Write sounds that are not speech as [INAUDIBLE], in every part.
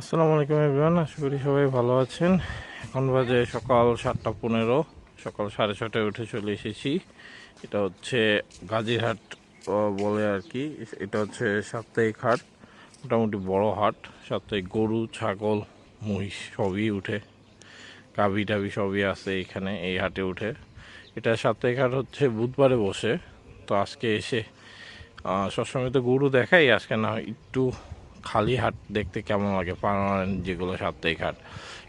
আসসালামু আলাইকুম এভরিওয়ান আশা করি সবাই ভালো আছেন। এখন বাজে সকাল সাতটা পনেরো, সকাল সাড়ে ছটায় উঠে চলে এসেছি। এটা হচ্ছে গাজীরহাট বলে আর কি। এটা হচ্ছে সাপ্তাহিক হাট, মোটামুটি বড় হাট। সাপ্তাহিক গরু, ছাগল, মহিষ সবই উঠে। গাভি টাভি সবই আছে এখানে, এই হাটে উঠে। এটা সাপ্তাহিক হাট হচ্ছে বুধবারে বসে। তো আজকে এসে সবসময় তো গরু দেখাই, আজকে না একটু খালি হাট দেখতে কেমন লাগে? পার্মানেন্ট যেগুলো সাপ্তাহিক হাট,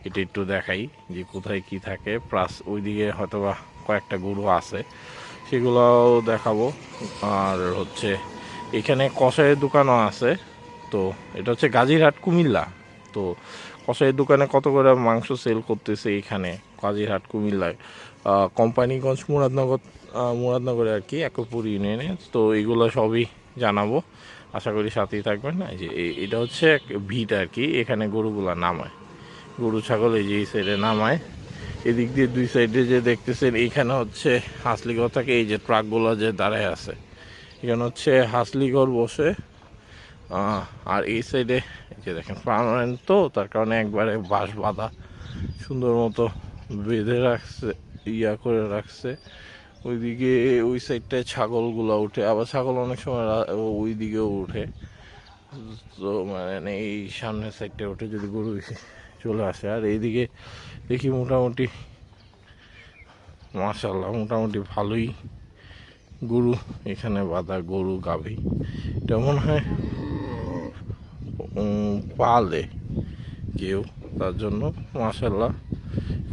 এটা একটু দেখাই যে কোথায় কি থাকে। প্লাস ওইদিকে হয়তো বা কয়েকটা গরু আছে, সেগুলোও দেখাবো। আর হচ্ছে এখানে কষাইয়ের দোকানও আছে, তো এটা হচ্ছে গাজীরহাট, কুমিল্লা। তো কষাইয়ের দোকানে কত করে মাংস সেল করতেছে এখানে? গাজীরহাট, কুমিল্লায়। কোম্পানিগঞ্জ, মুরাদনগর মুরাদনগরে আর কি একপুর ইউনিয়নে। তো এগুলো সবই জানাব। আশা করি সাথেই থাকবেন। এই যে এটা হচ্ছে এক ভিট আর কি, এখানে গরুগুলা নামায়। গরু, ছাগল এই যে, এই সাইডে নামায়। এদিক দিয়ে দুই সাইডে যে দেখতেছেন এইখানে হচ্ছে হাসলিঘর থাকে, এই যে ট্রাকগুলো যে দাঁড়ায় আছে। এখানে হচ্ছে হাসলিঘর বসে। আর এই সাইডে যে দেখেন পার্মানেন্ট তো, তার কারণে একবারে বাঁশ বাঁধা সুন্দর মতো বেঁধে রাখছে, ইয়া করে রাখছে। ওইদিকে ওই সাইডটায় ছাগলগুলো উঠে। আবার ছাগল অনেক সময় ওই দিকেও উঠে। তো মানে এই সামনের সাইডটা উঠে যদি গরু চলে আসে। আর এইদিকে দেখি মোটামুটি মাশাল্লাহ মোটামুটি ভালোই গরু এখানে বাঁধা, গরু গাভী। এটা মনে হয় পালে কেউ, তার জন্য মাশাল্লাহ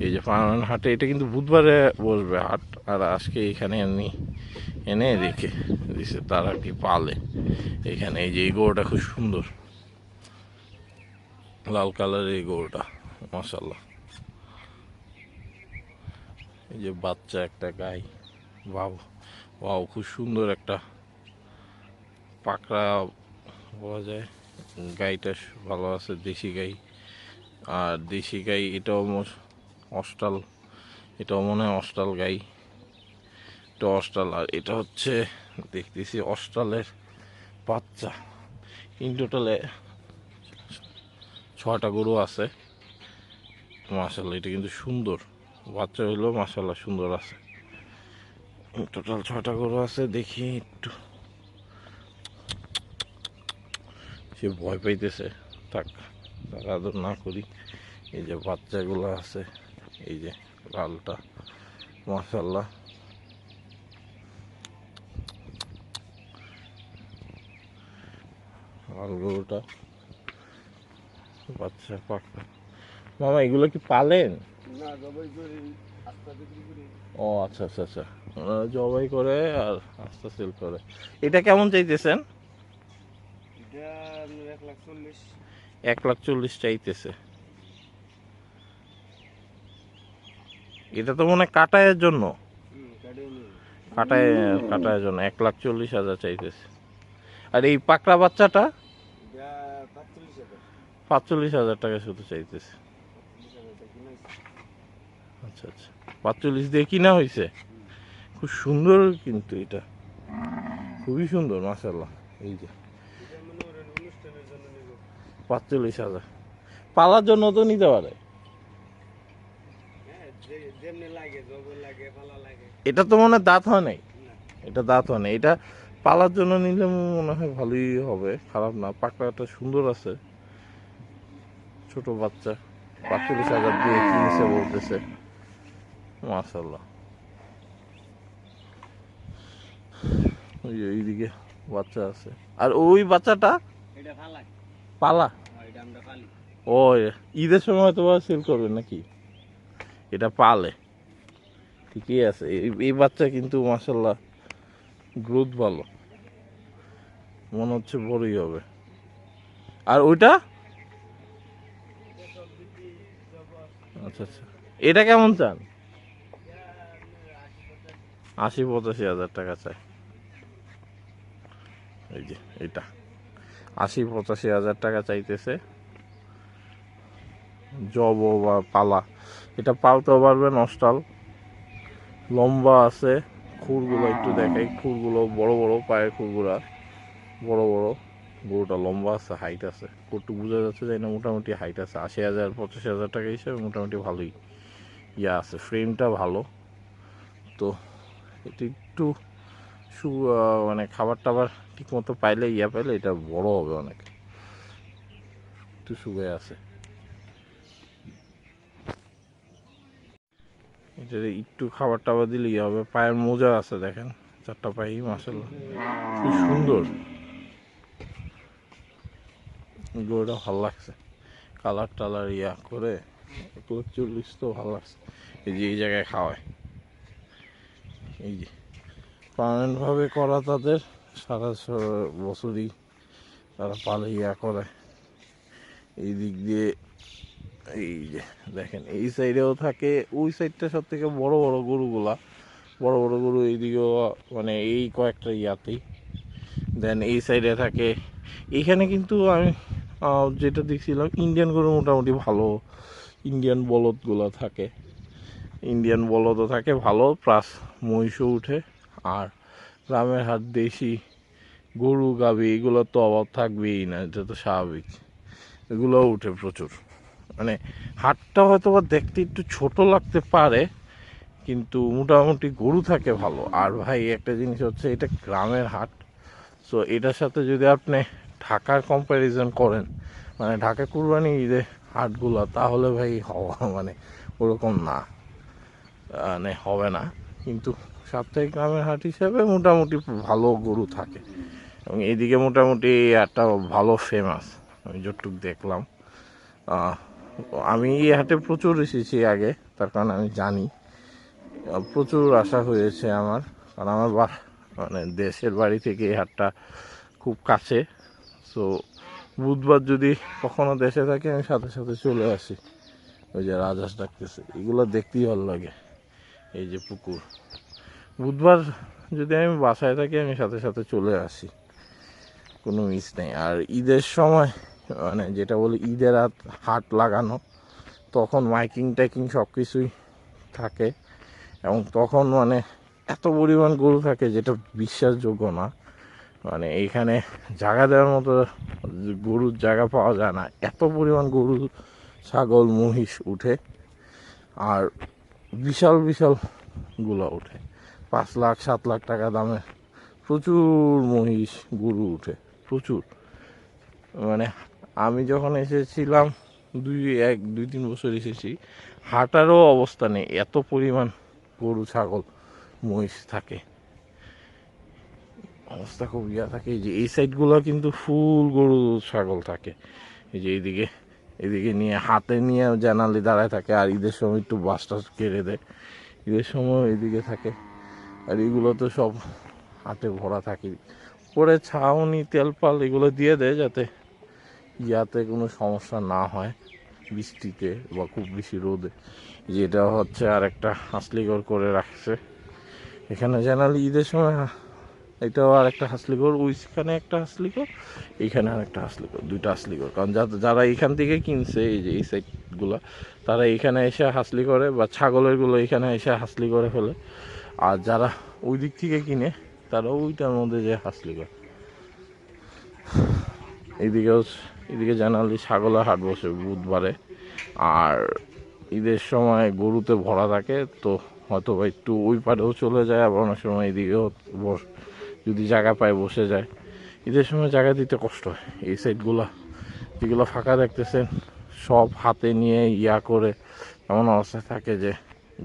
এই যে পার্মানেন্ট হাটে এটা কিন্তু বুধবারে বসবে হাট। আর আজকে এখানে এমনি এনে রেখে দিছে তারা কি পালে। এখানে এই যে এই গরুটা খুব সুন্দর। লাল কালারের এই গরুটা মাশাল্লাহ এই যে বাচ্চা একটা গাই বাউ বাউ খুব সুন্দর একটা পাকড়া বলা যায়। গাইটা ভালো আছে, দেশি গাই। আর দেশি গাই এটাও অস্টাল, এটাও মনে হয় অস্টাল গাই। এটা অস্টাল আর এটা হচ্ছে, দেখতেছি অস্টালের বাচ্চা। ইন টোটালে ছটা গরু আছে। মাসাল্লাহ এটা কিন্তু সুন্দর। বাচ্চা হইলেও মাসাল্লাহ সুন্দর আছে। টোটাল ছটা গরু আছে, দেখি একটু। সে ভয় পাইতেছে। থাক, তার আদর না করি। এই যে বাচ্চাগুলো আছে, এই যে লালটা মাসাল্লাহ লাল গরুটা। বাচ্চা পাকা মামা এগুলো কি পালেন? ও আচ্ছা আচ্ছা আচ্ছা। ওনারা জবাই করে আর আস্তা সেল করে। এটা কেমন চাইতেছেন? এক লাখ চল্লিশ। চাইতেছে। এটা তো মনে কাটায়ের জন্য। কাটিয়ে কাটায়ের জন্য। এক লাখ চল্লিশ হাজার চাইতেছে। আর এই পাকড়া বাচ্চাটা? পাঁচচল্লিশ হাজার টাকা শুধু চাইতেছে। আচ্ছা আচ্ছা। পাঁচচল্লিশ দিয়ে কিনা হয়েছে খুব সুন্দর কিন্তু এটা। খুবই সুন্দর মাসাল্লাহ এই যে। পাঁচচল্লিশ হাজার। পালার জন্য তো নিতে পারে। এটা তো মনে হয় দাঁত হয় নাই? এটা দাঁত হয় নাই। এটা পালার জন্য নিলে মনে হয় ভালোই হবে। খারাপ না, পাকড়াটা সুন্দর আছে। ছোট বাচ্চা। পাঁচচল্লিশ হাজার দিয়ে কিনছে বলতেছে। মাশাল্লাহ ওই যে এইদিকে বাচ্চা আছে। আর ওই বাচ্চাটা? পালা। এটা ও ঈদের সময় তো সেল করবেন নাকি? এটা পালে। ঠিকই আছে। এই- এই বাচ্চা কিন্তু মাসাল্লাহ গ্রোথ ভালো। মনে হচ্ছে বড়ই হবে। আর ওইটা? আচ্ছা আচ্ছা। এটা কেমন চান? আশি পঁচাশি হাজার টাকা চাই। এই যে, এটা। আশি পঁচাশি হাজার টাকা চাইতেছে। জব বা পালা। এটা পালতেও পারবেন, অস্টাল। লম্বা আছে। খুরগুলো একটু দেখাই। খুরগুলো বড় বড়, পায়ের খুরগুলা। বড় বড়। গরুটা লম্বা আছে হাইট আছে। কটু বোঝা যাচ্ছে যে না মোটামুটি হাইট আছে, আশি হাজার, পঁচাশি হাজার টাকা হিসাবে মোটামুটি ভালোই ইয়া আছে ফ্রেমটা ভালো। তো এটা একটু সু মানে খাবার টাবার ঠিক মতো পাইলে, ইয়া পাইলে এটা বড় হবে অনেক। একটু শুয়ে আছে। এটার একটু খাবার টাবার দিলে ইয়ে হবে, পায়ের মোজা আছে দেখেন, চারটা পায়ে মাসাল্লাহ খুব সুন্দর। গরুটা ভালো লাগছে। কালার টালার ইয়া করে চল্লিশ তো ভালো লাগছে। এই যে এই জায়গায় খাওয়ায়। এই যে পার্মানেন্টভাবে করা তাদের সারা বছরই তারা পালে ইয়া করে। এই দিক দিয়ে এই যে দেখেন, এই সাইডেও থাকে, ওই সাইডটা সব থেকে বড় বড় গরুগুলা। বড় বড় গরু এইদিকেও মানে এই কয়েকটা ইয়াতেই। দেন এই সাইডে থাকে। এখানে কিন্তু আমি যেটা দেখছিলাম ইন্ডিয়ান গরু মোটামুটি ভালো। ইন্ডিয়ান বলদগুলো থাকে। ইন্ডিয়ান বলদও থাকে, ভালো প্লাস মহিষও উঠে। আর গ্রামের হাট দেশি গরু গাবি এগুলো তো অভাব থাকবেই না, এটা তো স্বাভাবিক। এগুলোও উঠে প্রচুর। মানে হাটটা হয়তো বা দেখতে একটু ছোট লাগতে পারে, কিন্তু মোটামুটি গরু থাকে ভালো। আর ভাই, একটা জিনিস হচ্ছে, এটা গ্রামের হাট। সো এটার সাথে যদি আপনি ঢাকার কম্প্যারিজন করেন মানে ঢাকা কুরবানি ঈদে হাটগুলো তাহলে ভাই হওয়া [LAUGHS] মানে ওরকম না। মানে হবে না। কিন্তু সাপ্তাহিক গ্রামের হাট হিসাবে মোটামুটি ভালো গরু থাকে। এবং এইদিকে মোটামুটি একটা ভালো ফেমাস আমি যতটুক দেখলাম। আমি এই হাটে প্রচুর এসেছি আগে, তার কারণ আমি জানি। প্রচুর আশা হয়েছে আমার। কারণ আমার মানে দেশের বাড়ি থেকে এই হাটটা খুব কাছে। সো বুধবার যদি কখনো দেশে থাকি আমি সাথে সাথে চলে আসি। ওই যে রাজাস ডাকতেছে। এগুলো দেখতেই ভালো লাগে। এই যে পুকুর। বুধবার যদি আমি বাসায় থাকি, আমি সাথে সাথে চলে আসি। কোনো মিস নেই। আর ঈদের সময় মানে যেটা বলি ঈদের হাট হাট লাগানো, তখন মাইকিং টাইকিং সব কিছুই থাকে। এবং তখন মানে এত পরিমাণ গরু থাকে, যেটা বিশ্বাসযোগ্য না। মানে এইখানে জায়গা দেওয়ার মতো গরুর জায়গা পাওয়া যায় না। এত পরিমাণ গরু, ছাগল, মহিষ উঠে আর বিশাল বিশালগুলো উঠে। পাঁচ লাখ, সাত লাখ টাকা দামে প্রচুর মহিষ, গরু উঠে, প্রচুর। মানে আমি যখন এসেছিলাম, দুই, এক, দুই, তিন বছর এসেছি, হাটারও অবস্থা নেই। এত পরিমাণ গরু, ছাগল, মহিষ থাকে। অবস্থা খুব ইয়া থাকে। এই যে এই সাইডগুলো কিন্তু ফুল গরু ছাগল থাকে। এই যে এইদিকে এদিকে নিয়ে, হাতে নিয়ে জানালি দাঁড়ায় থাকে আর ঈদের সময় একটু বাস টাস কেড়ে দেয়। ঈদের সময় এদিকে থাকে। আর এগুলো তো সব হাতে ভরা থাকে। পরে ছাউনি, তেলপাল এগুলো দিয়ে দেয় যাতে ইয়াতে কোনো সমস্যা না হয় বৃষ্টিতে বা খুব বেশি রোদে। যেটা হচ্ছে আর একটা হাসলিঘর করে রাখছে। এখানে জানালি ঈদের সময় এটাও আর একটা হাসলিঘর ওইখানে একটা হাসলিঘর এইখানে আর একটা হাসলিঘর দুইটা হাসলিঘর কারণ যারা এখান থেকে কিনছে, এই যে এই সাইডগুলো তারা এখানে এসে হাসলি করে বা ছাগলেরগুলো এখানে এসে হাসলি করে ফেলে। আর যারা ওই দিক থেকে কিনে, তারা ওইটার মধ্যে যে হাসলি করে এইদিকেও এদিকে জানালি ছাগলের হাট বসে বুধবারে। আর ঈদের সময় গরুতে ভরা থাকে, তো হয়তো বা একটু ওই পারেও চলে যায়, আবার অনেক সময় এদিকেও বস যদি জায়গা পায়, বসে যায়। ঈদের সময় জায়গা দিতে কষ্ট হয়। এই সাইডগুলো যেগুলো ফাঁকা দেখতেছেন, সব হাতে নিয়ে ইয়া করে এমন অবস্থায় থাকে যে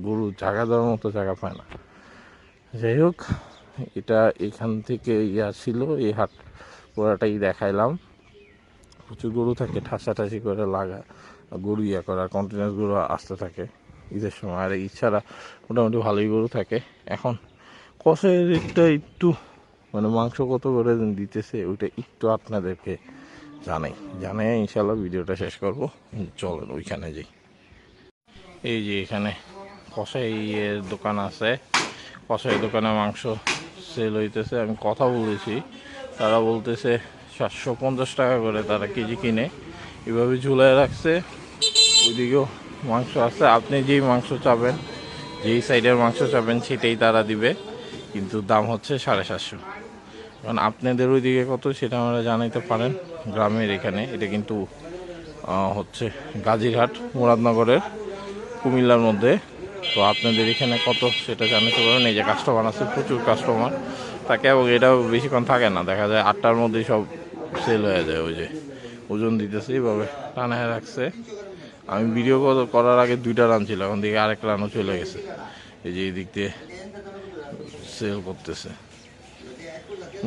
গরু জায়গা দেওয়ার মতো জায়গা পায় না। যাই হোক, এটা এখান থেকে ইয়া ছিল, এই হাট পুরাটাই দেখাইলাম। প্রচুর গরু থাকে, ঠাসাঠাসি করে লাগা, গরু ইয়া করা কন্টিনিউস গরু আসতে থাকে ঈদের সময়। আর ঈদ ছাড়া মোটামুটি ভালোই গরু থাকে। এখন, কষের রেটটা একটু মানে মাংস কত করে দিতেছে, ওইটা একটু আপনাদেরকে জানাই। জানাই ইনশাল্লাহ ভিডিওটা শেষ করব। চলেন ওইখানে যাই। এই যে এখানে কষাইয়ের দোকান আছে। কষাই দোকানে মাংস সেল হইতেছে। আমি কথা বলেছি। তারা বলতেছে, সাতশো পঞ্চাশ টাকা করে তারা কেজি কিনে। এভাবে ঝুলাই রাখছে। ওইদিকেও মাংস আছে। আপনি যেই মাংস চাবেন, যেই সাইডের মাংস চাবেন, সেটাই তারা দিবে। কিন্তু দাম হচ্ছে সাড়ে সাতশো। কারণ আপনাদের ওইদিকে কত সেটা আমরা জানাইতে পারেন। গ্রামের এখানে। এটা কিন্তু হচ্ছে গাজীরহাট মুরাদনগরের, কুমিল্লার মধ্যে। তো আপনাদের এখানে কত সেটা জানাতে পারবেন এই যে কাস্টমার আছে, প্রচুর কাস্টমার থাকে এবং এটাও বেশিক্ষণ থাকে না। দেখা যায় আটটার মধ্যেই সব সেল হয়ে যায় ওই যে। ওজন দিতেছে এইভাবে টানায় রাখছে। আমি ভিডিও করার আগে দুইটা রান ছিল, এখন দিকে আরেক রানও চলে গেছে। এই যে এই দিক দিয়ে সেল করতেছে।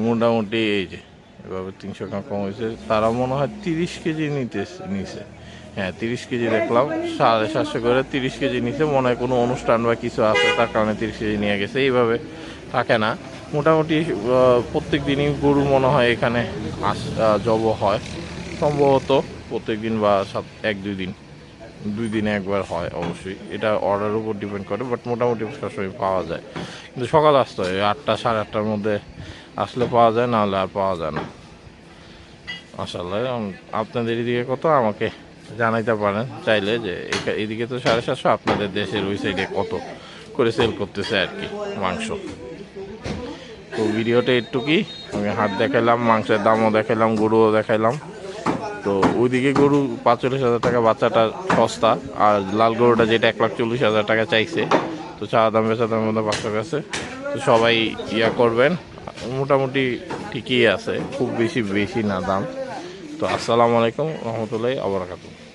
মোটামুটি এই যে, এভাবে তিনশো গ্রাম কম হয়েছে। তারা মনে হয় তিরিশ কেজি নিতে নিছে। হ্যাঁ তিরিশ কেজি দেখলাম, সাড়ে সাতশো করে তিরিশ কেজি নিছে। মনে হয় কোনো অনুষ্ঠান বা কিছু আছে, তার কারণে তিরিশ কেজি নিয়ে গেছে। এইভাবে থাকে না। মোটামুটি প্রত্যেক দিনই গরু মনে হয় এখানে আস জব হয়। সম্ভবত প্রত্যেক দিন বা সাত, এক, দুই দিন, দুই দিনে একবার হয় অবশ্যই। এটা অর্ডারের উপর ডিপেন্ড করে বাট মোটামুটি সবসময় পাওয়া যায়। কিন্তু সকাল আসতে হয়, আটটা, সাড়ে আটটার মধ্যে আসলে পাওয়া যায় না হলে আর পাওয়া যায় না। মাসাল্লাহ আপনাদের এদিকে কত? আমাকে জানাইতে পারেন চাইলে যে এদিকে তো সাড়ে সাতশো, আপনাদের দেশের ওই সাইডে কত করে সেল করতেছে আর কি মাংস। তো ভিডিওটা একটু কি আমি হাট দেখাইলাম, মাংসের দামও দেখাইলাম, গরুও দেখাইলাম। তো ওইদিকে গরু পাঁচচল্লিশ হাজার টাকা, বাচ্চাটা সস্তা। আর লাল গরুটা যেটা এক লাখ চল্লিশ হাজার টাকা চাইছে, তো চা দাম বেচা দামের মধ্যে বাচ্চা কাছে তো সবাই ইয়া করবেন মোটামুটি ঠিকই আছে খুব বেশি বেশি না দাম। তো আসসালামু আলাইকুম রহমতুল্লাহ আবরাকাতুহ